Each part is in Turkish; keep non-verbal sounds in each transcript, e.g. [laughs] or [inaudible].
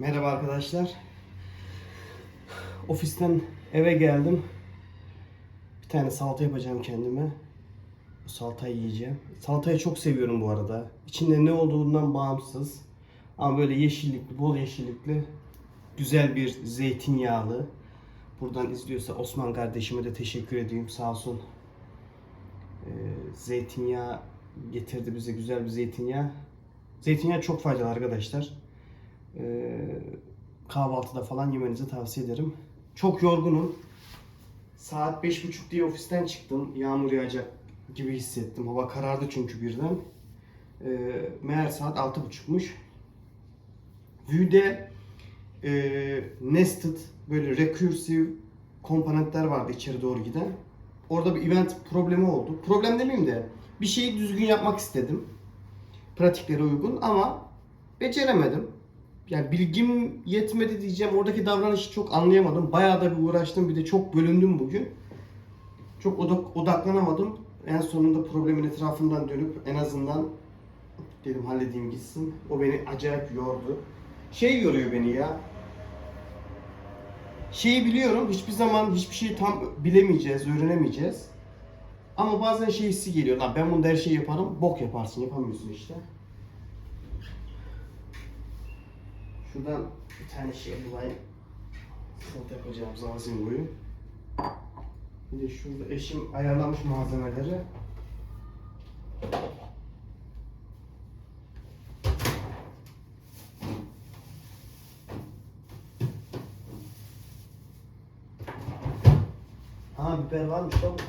Merhaba arkadaşlar. Ofisten eve geldim. Bir tane salata yapacağım kendime. Bu salatayı yiyeceğim. Salatayı çok seviyorum bu arada. İçinde ne olduğundan bağımsız. Ama böyle yeşillikli, bol yeşillikli, güzel bir zeytinyağlı. Buradan izliyorsa Osman kardeşime de teşekkür ediyorum. Sağ olsun. Ee, zeytinyağı getirdi bize güzel bir zeytinyağı. Zeytinyağı çok faydalı arkadaşlar. Ee, kahvaltıda falan yemenizi tavsiye ederim. Çok yorgunum. Saat 5.30 diye ofisten çıktım. Yağmur yağacak gibi hissettim. Hava karardı çünkü birden. Ee, meğer saat 6.30'muş. Vue'de e, nested böyle recursive komponentler vardı içeri doğru giden. Orada bir event problemi oldu. Problem demeyeyim de bir şeyi düzgün yapmak istedim. Pratiklere uygun ama beceremedim. Yani bilgim yetmedi diyeceğim. Oradaki davranışı çok anlayamadım. Bayağı da bir uğraştım. Bir de çok bölündüm bugün. Çok odak, odaklanamadım. En sonunda problemin etrafından dönüp en azından dedim halledeyim gitsin. O beni acayip yordu. Şey yoruyor beni ya. Şeyi biliyorum. Hiçbir zaman hiçbir şeyi tam bilemeyeceğiz, öğrenemeyeceğiz. Ama bazen şey hissi geliyor. Lan ben bunu her şeyi yaparım. Bok yaparsın. Yapamıyorsun işte. Şuradan bir tane şey bulayım. Salata yapacağım zazimboyu. Bir de şurada eşim ayarlamış malzemeleri. Ha biber varmış da burada.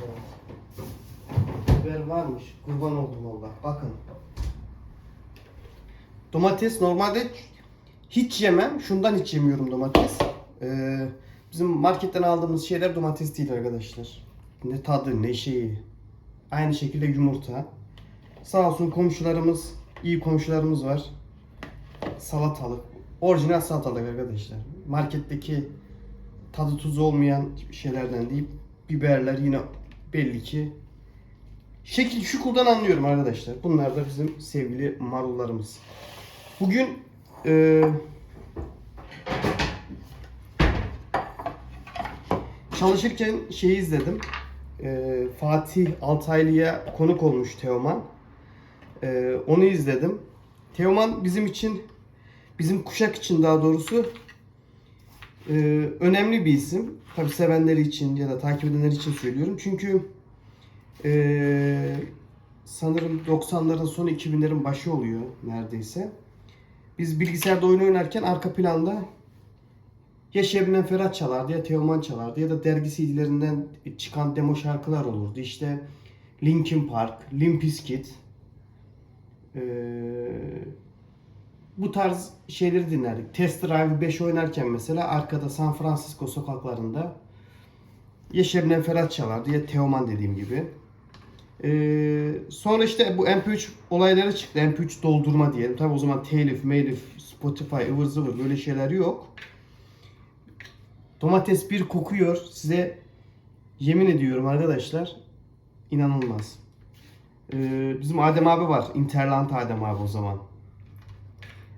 Biber varmış. Kurban oldum valla. Bakın. Domates normalde hiç yemem. Şundan hiç yemiyorum domates. Ee, bizim marketten aldığımız şeyler domates değil arkadaşlar. Ne tadı ne şeyi. Aynı şekilde yumurta. Sağ olsun komşularımız, iyi komşularımız var. Salatalık. Orijinal salatalık arkadaşlar. Marketteki tadı tuzu olmayan şeylerden değil. Biberler yine belli ki. Şekil şukuldan anlıyorum arkadaşlar. Bunlar da bizim sevgili marullarımız. Bugün e, çalışırken şeyi izledim. E, Fatih Altaylı'ya konuk olmuş Teoman. E, onu izledim. Teoman bizim için, bizim kuşak için daha doğrusu e, önemli bir isim. Tabi sevenleri için ya da takip edenler için söylüyorum. Çünkü e, sanırım 90'ların sonu 2000'lerin başı oluyor neredeyse. Biz bilgisayarda oyun oynarken arka planda ya Şebnem Ferhat çalardı ya Teoman çalardı ya da dergi CD'lerinden çıkan demo şarkılar olurdu. İşte Linkin Park, Limp Bizkit ee, bu tarz şeyleri dinlerdik. Test Drive 5 oynarken mesela arkada San Francisco sokaklarında ya Şebnem Ferhat çalardı ya Teoman dediğim gibi. Ee, sonra işte bu MP3 olayları çıktı. MP3 doldurma diyelim. Tabi o zaman telif, melif, Spotify, ıvır zıvır böyle şeyler yok. Domates bir kokuyor. Size yemin ediyorum arkadaşlar. inanılmaz. Ee, bizim Adem abi var. Interland Adem abi o zaman.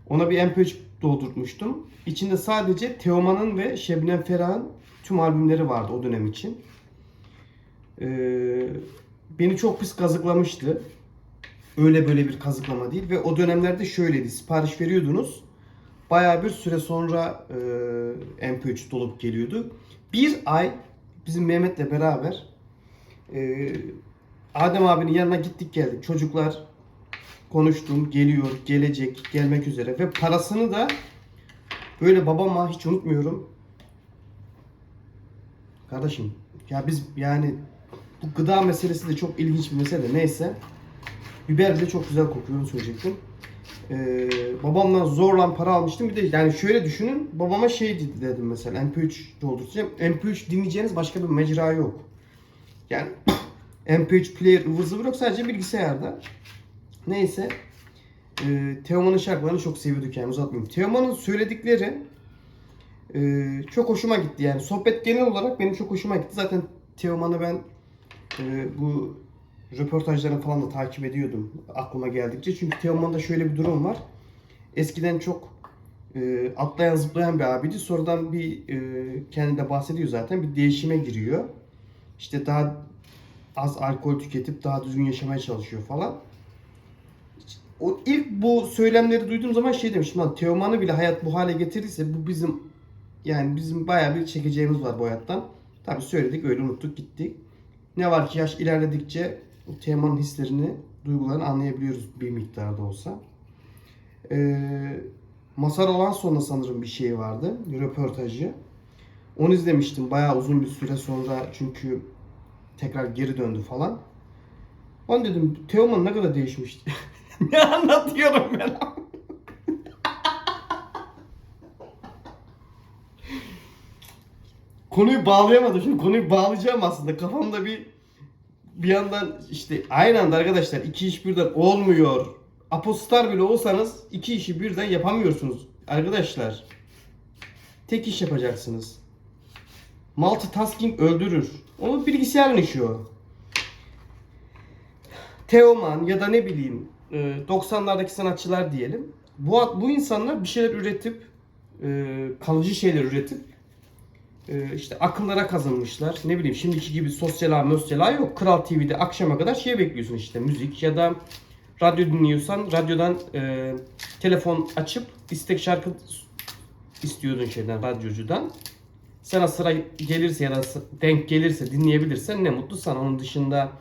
Ona bir MP3 doldurtmuştum. İçinde sadece Teoman'ın ve Şebnem Ferah'ın tüm albümleri vardı o dönem için. Ee, beni çok pis kazıklamıştı. Öyle böyle bir kazıklama değil ve o dönemlerde şöyleydi. Sipariş veriyordunuz. Bayağı bir süre sonra e, MP3 dolup geliyordu. Bir ay bizim Mehmet'le beraber e, Adem abinin yanına gittik geldik. Çocuklar konuştum. Geliyor, gelecek, gelmek üzere ve parasını da böyle babama hiç unutmuyorum. Kardeşim ya biz yani bu gıda meselesi de çok ilginç bir mesele. Neyse. Biber de çok güzel kokuyor onu söyleyecektim. Ee, babamdan zorla para almıştım. Bir de yani şöyle düşünün. Babama şey dedi- dedim mesela MP3 dolduracağım. MP3 dinleyeceğiniz başka bir mecra yok. Yani [coughs] MP3 player ıvır zıvır yok sadece bilgisayarda. Neyse. Ee, Teoman'ın şarkılarını çok seviyorduk yani uzatmayayım. Teoman'ın söyledikleri e, çok hoşuma gitti yani. Sohbet genel olarak benim çok hoşuma gitti. Zaten Teoman'ı ben e, bu röportajlarını falan da takip ediyordum aklıma geldikçe. Çünkü Teoman'da şöyle bir durum var. Eskiden çok e, atlayan zıplayan bir abiydi. Sonradan bir e, kendi de bahsediyor zaten bir değişime giriyor. İşte daha az alkol tüketip daha düzgün yaşamaya çalışıyor falan. O ilk bu söylemleri duyduğum zaman şey demiştim lan Teoman'ı bile hayat bu hale getirirse bu bizim yani bizim bayağı bir çekeceğimiz var bu hayattan. Tabi söyledik öyle unuttuk gittik. Ne var ki yaş ilerledikçe Teoman'ın hislerini, duygularını anlayabiliyoruz bir miktarda olsa. Ee, Masar olan sonra sanırım bir şey vardı. Röportajı. Onu izlemiştim bayağı uzun bir süre sonra çünkü tekrar geri döndü falan. Ben dedim Teoman ne kadar değişmişti. [laughs] ne anlatıyorum ben? Konuyu bağlayamadım. Şimdi konuyu bağlayacağım aslında. Kafamda bir bir yandan işte aynı anda arkadaşlar iki iş birden olmuyor. Apostar bile olsanız iki işi birden yapamıyorsunuz arkadaşlar. Tek iş yapacaksınız. Multitasking öldürür. Onun bilgisayarın işi o. Teoman ya da ne bileyim e, 90'lardaki sanatçılar diyelim. Bu bu insanlar bir şeyler üretip e, kalıcı şeyler üretip e, işte akıllara kazanmışlar. Ne bileyim şimdiki gibi sosyal ağ, mösyal ağ yok. Kral TV'de akşama kadar şey bekliyorsun işte müzik ya da radyo dinliyorsan radyodan e, telefon açıp istek şarkı istiyordun şeyden radyocudan. Sana sıra gelirse ya da denk gelirse dinleyebilirsen ne mutlu sana. Onun dışında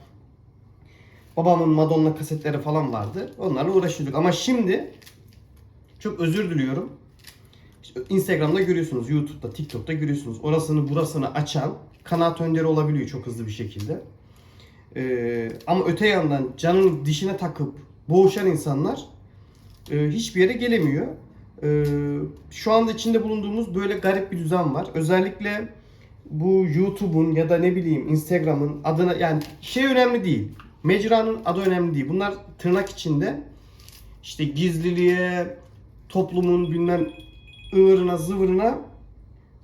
babamın Madonna kasetleri falan vardı. Onlarla uğraşıyorduk. Ama şimdi çok özür diliyorum. Instagram'da görüyorsunuz, YouTube'da, TikTok'ta görüyorsunuz. Orasını burasını açan kanaat önderi olabiliyor çok hızlı bir şekilde. Ee, ama öte yandan canın dişine takıp boğuşan insanlar e, hiçbir yere gelemiyor. Ee, şu anda içinde bulunduğumuz böyle garip bir düzen var. Özellikle bu YouTube'un ya da ne bileyim Instagram'ın adına yani şey önemli değil. Mecranın adı önemli değil. Bunlar tırnak içinde işte gizliliğe, toplumun bilmem ıvırına zıvırına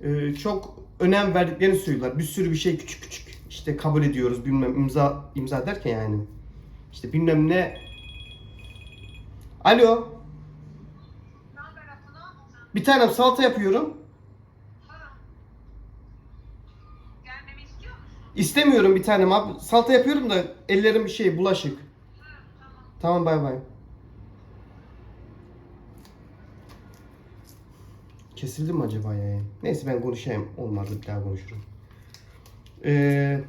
e, çok önem verdiklerini söylüyorlar. Bir sürü bir şey küçük küçük işte kabul ediyoruz bilmem imza imza derken yani işte bilmem ne Alo bir tane salata yapıyorum. İstemiyorum bir tanem abi. Salata yapıyorum da ellerim bir şey bulaşık. Tamam bay bay. Kesildi mi acaba ya? Neyse ben konuşayım. Olmadı bir daha konuşurum. Ee,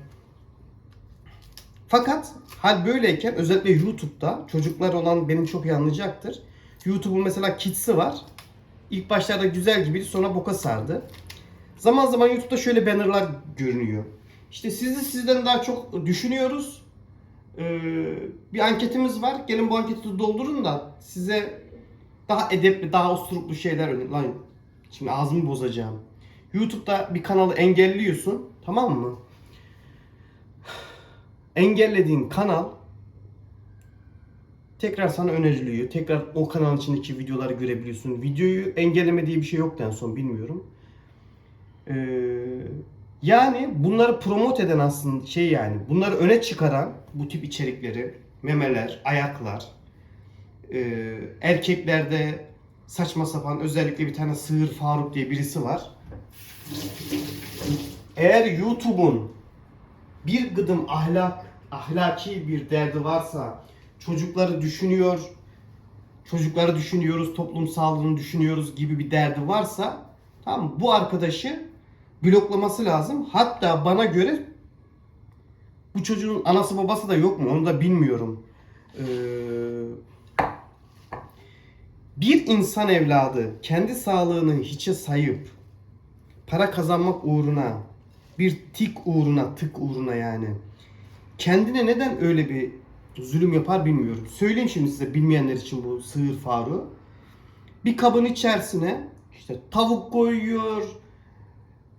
fakat hal böyleyken özellikle YouTube'da çocuklar olan benim çok iyi anlayacaktır. YouTube'un mesela Kids'i var. İlk başlarda güzel gibiydi sonra boka sardı. Zaman zaman YouTube'da şöyle bannerlar görünüyor. İşte sizi sizden daha çok düşünüyoruz. Ee, bir anketimiz var. Gelin bu anketi doldurun da size daha edepli, daha usturuplu şeyler önerin. Lan şimdi ağzımı bozacağım. YouTube'da bir kanalı engelliyorsun. Tamam mı? Engellediğin kanal tekrar sana öneriliyor. Tekrar o kanalın içindeki videoları görebiliyorsun. Videoyu engelleme diye bir şey yoktu en son bilmiyorum. Ee, yani bunları promote eden aslında şey yani bunları öne çıkaran bu tip içerikleri memeler, ayaklar e, erkeklerde saçma sapan özellikle bir tane Sığır Faruk diye birisi var. Eğer YouTube'un bir gıdım ahlak, ahlaki bir derdi varsa çocukları düşünüyor, çocukları düşünüyoruz, toplum sağlığını düşünüyoruz gibi bir derdi varsa tamam bu arkadaşı bloklaması lazım. Hatta bana göre bu çocuğun anası babası da yok mu onu da bilmiyorum. Ee, bir insan evladı kendi sağlığını hiçe sayıp para kazanmak uğruna bir tik uğruna tık uğruna yani kendine neden öyle bir zulüm yapar bilmiyorum. Söyleyeyim şimdi size bilmeyenler için bu sığır faru. Bir kabın içerisine işte tavuk koyuyor,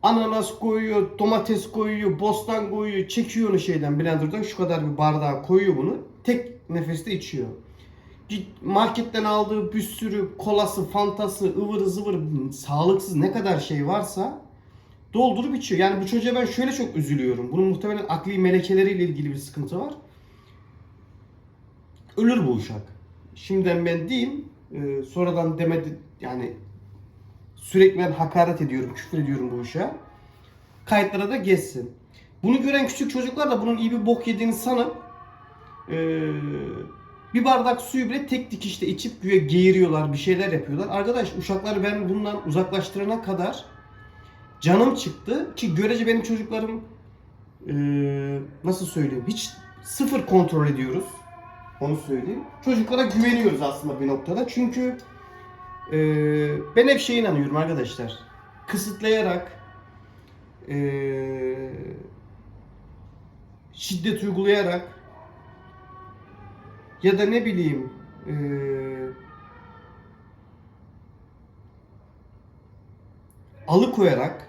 ananas koyuyor, domates koyuyor, bostan koyuyor, çekiyor onu şeyden blenderdan şu kadar bir bardağa koyuyor bunu. Tek nefeste içiyor. Marketten aldığı bir sürü kolası, fantası, ıvır zıvır sağlıksız ne kadar şey varsa doldurup içiyor. Yani bu çocuğa ben şöyle çok üzülüyorum. Bunun muhtemelen akli melekeleriyle ilgili bir sıkıntı var. Ölür bu uşak. Şimdiden ben diyeyim. e, sonradan demedi yani sürekli ben hakaret ediyorum, küfür ediyorum bu uşağa. Kayıtlara da geçsin. Bunu gören küçük çocuklar da bunun iyi bir bok yediğini sanıp eee, bir bardak suyu bile tek dikişte içip güya geğiriyorlar, bir şeyler yapıyorlar. Arkadaş uşakları ben bundan uzaklaştırana kadar canım çıktı ki görece benim çocuklarım eee, nasıl söyleyeyim hiç sıfır kontrol ediyoruz. Onu söyleyeyim. Çocuklara güveniyoruz aslında bir noktada. Çünkü eee, ben hep şeye inanıyorum arkadaşlar. Kısıtlayarak eee, şiddet uygulayarak ya da ne bileyim eee alıkoyarak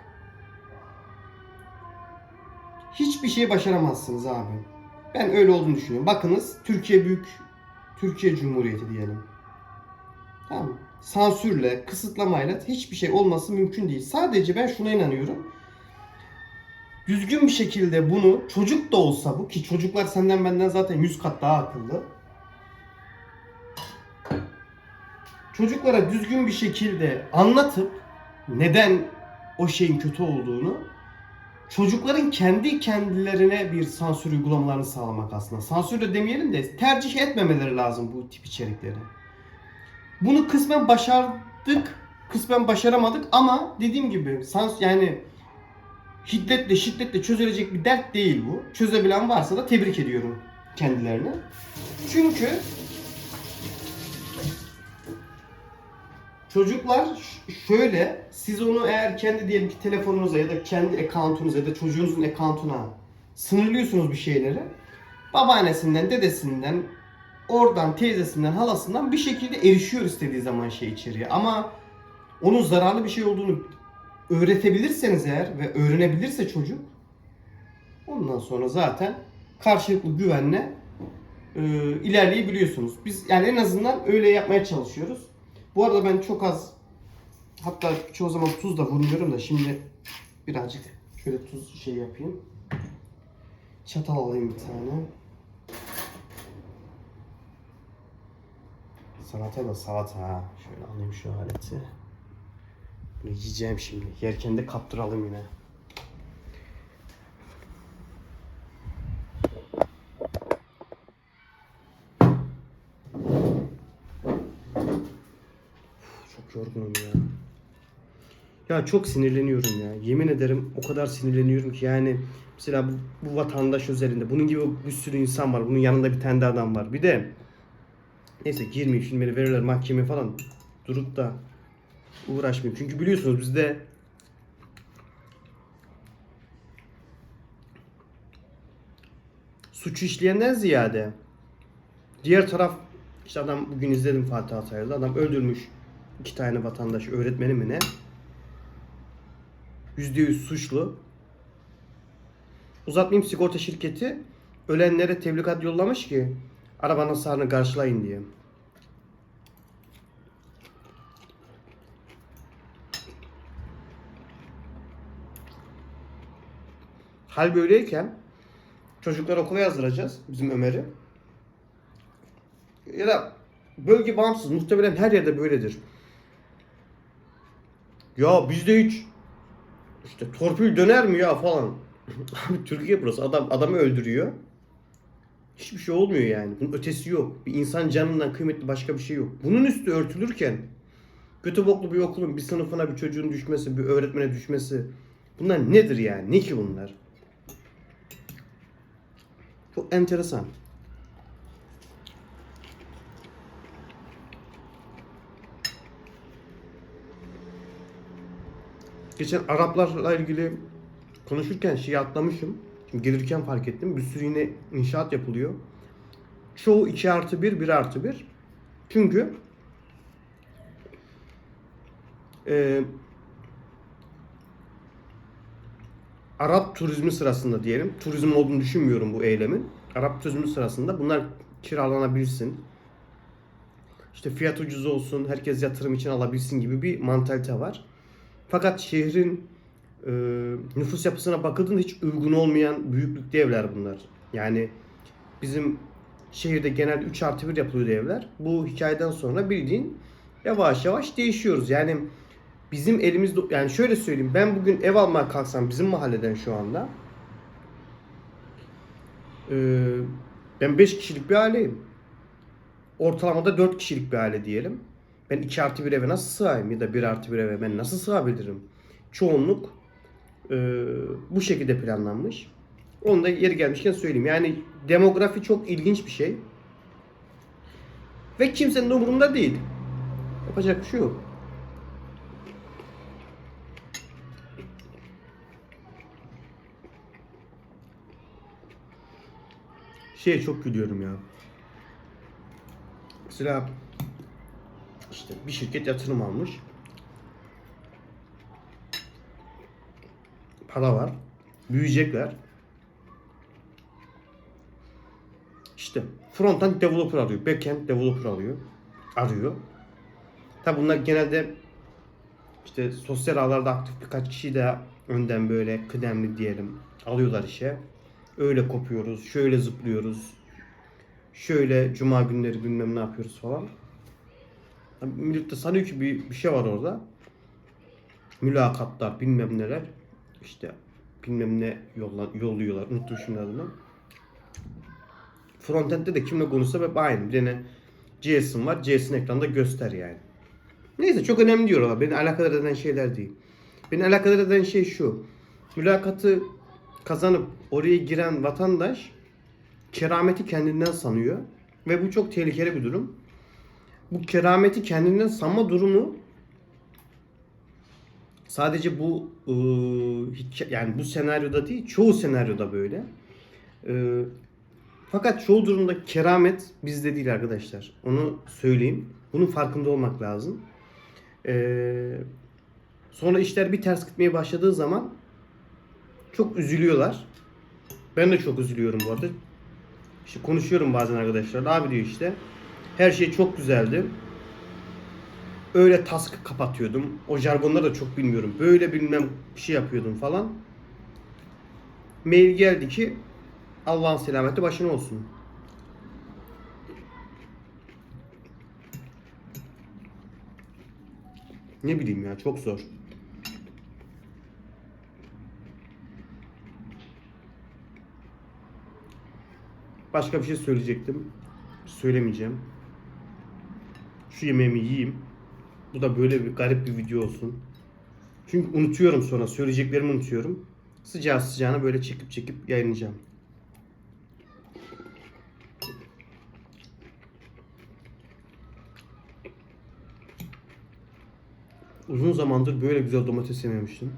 hiçbir şey başaramazsınız abi. Ben öyle olduğunu düşünüyorum. Bakınız Türkiye büyük Türkiye Cumhuriyeti diyelim. Tamam? Sansürle, kısıtlamayla hiçbir şey olması mümkün değil. Sadece ben şuna inanıyorum. Düzgün bir şekilde bunu çocuk da olsa bu ki çocuklar senden benden zaten 100 kat daha akıllı. Çocuklara düzgün bir şekilde anlatıp neden o şeyin kötü olduğunu çocukların kendi kendilerine bir sansür uygulamalarını sağlamak aslında. Sansür de demeyelim de tercih etmemeleri lazım bu tip içerikleri. Bunu kısmen başardık, kısmen başaramadık ama dediğim gibi sans yani şiddetle şiddetle çözülecek bir dert değil bu. Çözebilen varsa da tebrik ediyorum kendilerini. Çünkü Çocuklar şöyle, siz onu eğer kendi diyelim ki telefonunuza ya da kendi accountunuza ya da çocuğunuzun accountuna sınırlıyorsunuz bir şeyleri. Babaannesinden, dedesinden, oradan, teyzesinden, halasından bir şekilde erişiyor istediği zaman şey içeriye. Ama onun zararlı bir şey olduğunu öğretebilirseniz eğer ve öğrenebilirse çocuk ondan sonra zaten karşılıklı güvenle e, ilerleyebiliyorsunuz. Biz yani en azından öyle yapmaya çalışıyoruz. Bu arada ben çok az hatta çoğu zaman tuz da vurmuyorum da şimdi birazcık şöyle tuz şey yapayım. Çatal alayım bir tane. Salata da salata ha. Şöyle alayım şu aleti. Bunu yiyeceğim şimdi. Yerken de kaptıralım yine. Çok yorgunum ya. Ya çok sinirleniyorum ya. Yemin ederim o kadar sinirleniyorum ki yani mesela bu, bu vatandaş özelinde bunun gibi bir sürü insan var. Bunun yanında bir tane de adam var. Bir de neyse girmeyeyim beni verirler mahkeme falan durup da uğraşmayayım. Çünkü biliyorsunuz bizde suçu işleyenden ziyade diğer taraf işte adam bugün izledim Fatih Altaylı'da adam öldürmüş iki tane vatandaş öğretmeni mi ne? %100 suçlu. Uzatmayayım sigorta şirketi ölenlere tebligat yollamış ki arabanın hasarını karşılayın diye. Hal böyleyken çocukları okula yazdıracağız bizim Ömer'i. Ya da bölge bağımsız muhtemelen her yerde böyledir. Ya bizde hiç işte torpil döner mi ya falan. [laughs] Abi Türkiye burası. Adam adamı öldürüyor. Hiçbir şey olmuyor yani. Bunun ötesi yok. Bir insan canından kıymetli başka bir şey yok. Bunun üstü örtülürken kötü boklu bir okulun bir sınıfına bir çocuğun düşmesi, bir öğretmene düşmesi bunlar nedir yani? Ne ki bunlar? Çok enteresan. Geçen Araplarla ilgili konuşurken şeyi atlamışım. Şimdi gelirken fark ettim. Bir sürü yine inşaat yapılıyor. Çoğu 2 artı 1, 1 artı 1. Çünkü e, Arap turizmi sırasında diyelim. Turizm olduğunu düşünmüyorum bu eylemin. Arap turizmi sırasında bunlar kiralanabilsin. İşte fiyat ucuz olsun, herkes yatırım için alabilsin gibi bir mantalite var. Fakat şehrin e, nüfus yapısına bakıldığında hiç uygun olmayan büyüklükte evler bunlar. Yani bizim şehirde genelde 3 artı 1 yapılıyor evler. Bu hikayeden sonra bildiğin yavaş yavaş değişiyoruz. Yani bizim elimizde yani şöyle söyleyeyim ben bugün ev almaya kalksam bizim mahalleden şu anda ee, ben 5 kişilik bir aileyim. Ortalamada 4 kişilik bir aile diyelim. Ben 2 artı bir eve nasıl sığayım ya da 1 artı bir eve ben nasıl sığabilirim? Çoğunluk e, bu şekilde planlanmış. Onu da yeri gelmişken söyleyeyim. Yani demografi çok ilginç bir şey. Ve kimsenin umurunda değil. Yapacak bir şey yok. Şeye çok gülüyorum ya. Mesela işte bir şirket yatırım almış. Para var. Büyüyecekler. İşte frontend developer arıyor. Backend developer arıyor. Arıyor. Tabi bunlar genelde işte sosyal ağlarda aktif birkaç kişi de önden böyle kıdemli diyelim alıyorlar işe. Öyle kopuyoruz, şöyle zıplıyoruz. Şöyle cuma günleri bilmem ne yapıyoruz falan. Tabii millet de sanıyor ki bir, bir şey var orada. Mülakatlar bilmem neler. İşte bilmem ne yolla, yolluyorlar. Unuttum şimdi adını. Frontend'de de kimle konuşsa hep aynı. Bir tane JSON var. JSON ekranda göster yani. Neyse çok önemli diyorlar. Beni alakadar eden şeyler değil. Beni alakadar eden şey şu. Mülakatı kazanıp oraya giren vatandaş kerameti kendinden sanıyor. Ve bu çok tehlikeli bir durum. Bu kerameti kendinden sanma durumu sadece bu hikaye- yani bu senaryoda değil çoğu senaryoda böyle. Ee, fakat çoğu durumda keramet bizde değil arkadaşlar. Onu söyleyeyim. Bunun farkında olmak lazım. Ee, sonra işler bir ters gitmeye başladığı zaman çok üzülüyorlar. Ben de çok üzülüyorum bu arada. İşte konuşuyorum bazen arkadaşlarla. Abi diyor işte her şey çok güzeldi. Öyle task kapatıyordum. O jargonları da çok bilmiyorum. Böyle bilmem bir şey yapıyordum falan. Mail geldi ki Allah'ın selameti başına olsun. Ne bileyim ya çok zor. Başka bir şey söyleyecektim. Söylemeyeceğim. Şu yemeğimi yiyeyim. Bu da böyle bir garip bir video olsun. Çünkü unutuyorum sonra. Söyleyeceklerimi unutuyorum. Sıcağı sıcağına böyle çekip çekip yayınlayacağım. Uzun zamandır böyle güzel domates yememiştim.